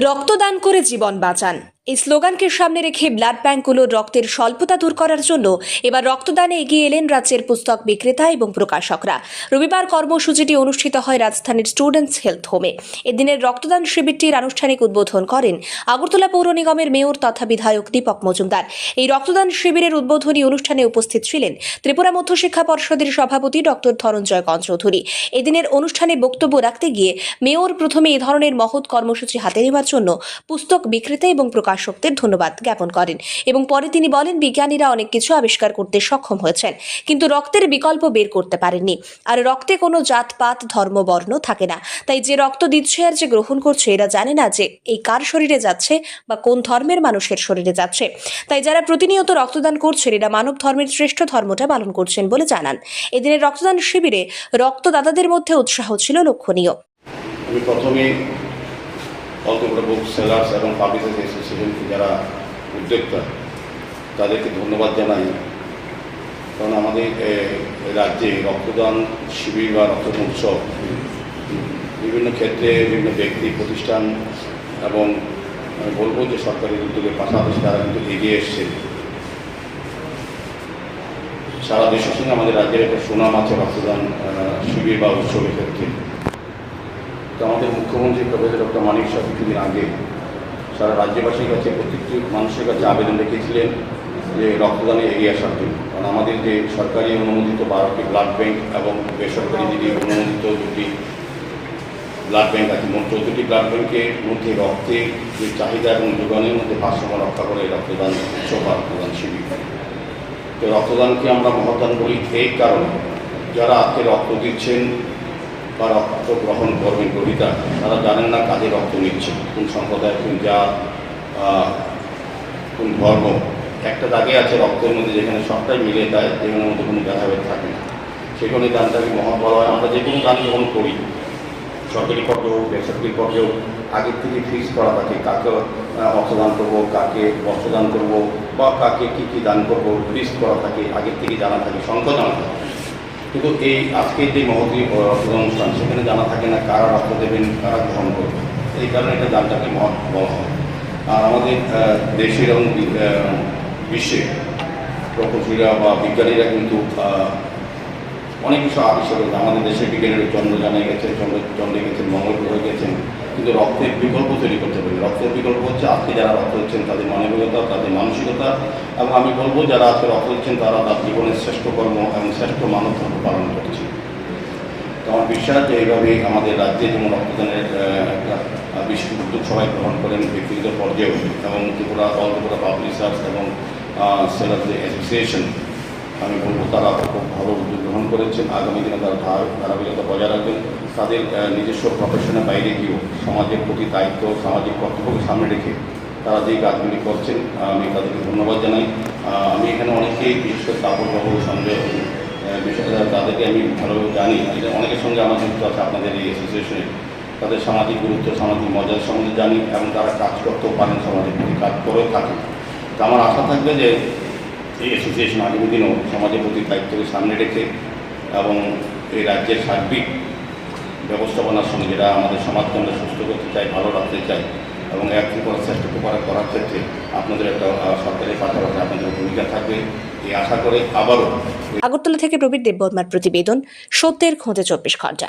রক্তদান করে জীবন বাঁচান। এই স্লোগানকে সামনে রেখে ব্লাড ব্যাংকগুলোর রক্তের স্বল্পতা দূর করার জন্য এবার রক্তদানে এগিয়ে এলেন রাজ্যের পুস্তক বিক্রেতা এবং প্রকাশকরা। রবিবার কর্মসূচিটি অনুষ্ঠিত হয় রাজধানীর স্টুডেন্টস হেলথ হোমে। এদিনের রক্তদান শিবিরটির আনুষ্ঠানিক উদ্বোধন করেন আগরতলা পৌর নিগমের মেয়র তথা বিধায়ক দীপক মজুমদার। এই রক্তদান শিবিরের উদ্বোধনী অনুষ্ঠানে উপস্থিত ছিলেন ত্রিপুরা মধ্যশিক্ষা পর্ষদের সভাপতি ডক্টর ধনঞ্জয় চৌধুরী এদিনের অনুষ্ঠানে বক্তব্য রাখতে গিয়ে মেয়র প্রথমে এ ধরনের মহৎ কর্মসূচি হাতে নেওয়ার জন্য পুস্তক বিক্রেতা এবং প্রকাশকদের ধন্যবাদ জ্ঞাপন করেন এবং পরে তিনি বলেন, বিজ্ঞানীরা অনেক কিছু আবিষ্কার করতে সক্ষম হয়েছেন, কিন্তু রক্তের বিকল্প বের করতে পারেননি। আর রক্তে কোনো জাতপাত ধর্ম বর্ণ থাকে না। তাই যে রক্ত দিচ্ছে আর যে গ্রহণ করছে, এরা জানে না যে এই কার শরীরে যাচ্ছে বা কোন ধর্মের মানুষের শরীরে যাচ্ছে। তাই যারা প্রতিনিয়ত রক্তদান করছেন, এরা মানব ধর্মের শ্রেষ্ঠ ধর্মটা পালন করছেন বলে জানান। এদিনের রক্তদান শিবিরে রক্তদাতাদের মধ্যে উৎসাহ ছিল লক্ষণীয়। আমি প্রথমে অন্তপুরা বুক সেলার্স এবং পাবলিশার্স অ্যাসোসিয়েশন যারা উদ্যোক্তা, তাদেরকে ধন্যবাদ জানাই। কারণ আমাদের রাজ্যে রক্তদান শিবির বা রক্তদান উৎসব বিভিন্ন ক্ষেত্রে বিভিন্ন ব্যক্তি, প্রতিষ্ঠান এবং, আমি বলব যে সরকারি উদ্যোগের পাশাপাশি তারা কিন্তু এগিয়ে এসছে। সারা দেশের সঙ্গে আমাদের রাজ্যের একটা সুনাম আছে রক্তদান শিবির বা উৎসবের ক্ষেত্রে। তো আমাদের মুখ্যমন্ত্রী প্রফেসর ডক্টর মানিক শাহ কিছুদিন আগে সারা রাজ্যবাসীর কাছে প্রত্যেকটি মানুষের কাছে আবেদন রেখেছিলেন যে রক্তদানে এগিয়ে আসার জন্য। কারণ আমাদের যে সরকারি অনুমোদিত বারোটি ব্লাড ব্যাংক এবং বেসরকারি যেটি অনুমোদিত দুটি ব্লাড ব্যাংক আছে, মোট চোদ্দটি ব্লাড ব্যাংকের মধ্যে রক্তের যে চাহিদা এবং যোগানের মধ্যে ভারসাম্য রক্ষা করে রক্তদান উৎসব রক্তদান শিবির। তো রক্তদানকে আমরা মহদান বলি এই কারণে। যারা আজকে রক্ত দিচ্ছেন বা রক্ত গ্রহণ করবেন গ্রহিতা তারা জানেন না কাজে রক্ত নিচ্ছে, কোন সম্প্রদায়, কোন জাত কোন ধর্ম। একটা দাগে আছে রক্তের মধ্যে যেখানে সবটাই মিলে যায় যেখানের মধ্যে কোনো ভেদাভেদ থাকে না। সেখানে দানটাকে মহৎ বলা হয় আমরা যে কোনো দান গ্রহণ করি। সরকারি পর্বে হোক, বেসরকারি পর্বে হোক, আগের থেকে ফিক্স করা থাকে, কাকে অর্থদান করব, কাকে বস্ত্রদান করব, বা কাকে কী কী দান করব ফিক্স করা থাকে, আগের থেকে জানা থাকে, সংখ্যা জানা থাকে। কিন্তু এই আজকের যে মহতি অনুষ্ঠান, সেখানে জানা থাকে না কারা রক্ত দেবেন কারা গ্রহণ করবেন এই কারণে এটা দানটাকে মহৎ বলা হয়। আর আমাদের দেশের এবং বিশ্বে প্রকৌশলীরা বা বিজ্ঞানীরা কিন্তু অনেক কিছু আবিষ্কার আমাদের দেশের বিজ্ঞানীরা চন্দ্র জানা গেছে, চন্দ্র, চন্দ্রে গেছে মঙ্গল গ্রহে কিন্তু রক্তের বিকল্প তৈরি করতে পারি। রক্তের বিকল্প হচ্ছে আজকে যারা রক্ত দিচ্ছেন, তাদের মানবিকতা, তাদের মানসিকতা এবং আমি বলব যারা আজকে রক্ত দিচ্ছেন, তারা তার জীবনের শ্রেষ্ঠ কর্ম এবং শ্রেষ্ঠ মানব ধর্ম পালন করছে। তো আমার বিশ্বাস যে এইভাবেই আমাদের রাজ্যে যেমন রক্তদানের একটা বিশেষ উদ্যোগ সবাই গ্রহণ করেন ব্যক্তিগত পর্যায়েও এবং ত্রিপুরা, অল ত্রিপুরা পাবলিশার্স এবং সেলার অ্যাসোসিয়েশন আমি বলব, তারা খুব ভালো উদ্যোগ গ্রহণ করেছেন আগামী দিনে তারা ধারা- ধারাবাহিকতা বজায় রাখবেন তাদের নিজস্ব প্রফেশনের বাইরে গিয়েও সমাজের প্রতি দায়িত্ব, সামাজিক কর্তব্যকে সামনে রেখে তারা যে কাজগুলি করছেন আমি তাদেরকে ধন্যবাদ জানাই। আমি এখানে অনেকেই, বিশেষ করে তাপরবাবু সঞ্জয় তাদেরকে আমি ভালোভাবে জানি। এটা অনেকের সঙ্গে আমার যুক্ত আছে আপনাদের এই অ্যাসোসিয়েশনে তাদের সামাজিক গুরুত্ব, সামাজিক মর্যাদা সম্বন্ধে জানি এবং তারা কাজ করতেও পারেন সমাজের প্রতি, কাজ করেও থাকেন। তো আমার আশা থাকবে যে এই অ্যাসোসিয়েশন আগামী দিনেও সমাজের প্রতি দায়িত্বকে সামনে রেখে এবং এই রাজ্যের সার্বিক ব্যবস্থাপনার সঙ্গে যেটা আমাদের সমাজকে আমরা সুস্থ করতে চাই ভালো রাখতে চাই এবং এক করার চেষ্টা করার করার ক্ষেত্রে আপনাদের একটা সরকারের পাশাপাশি আপনাদের ভূমিকা থাকবে। এই আশা করে আবারও আগরতলা থেকে প্রবীর দেববর্মার প্রতিবেদন, সত্যের খোঁজে চব্বিশ ঘণ্টা।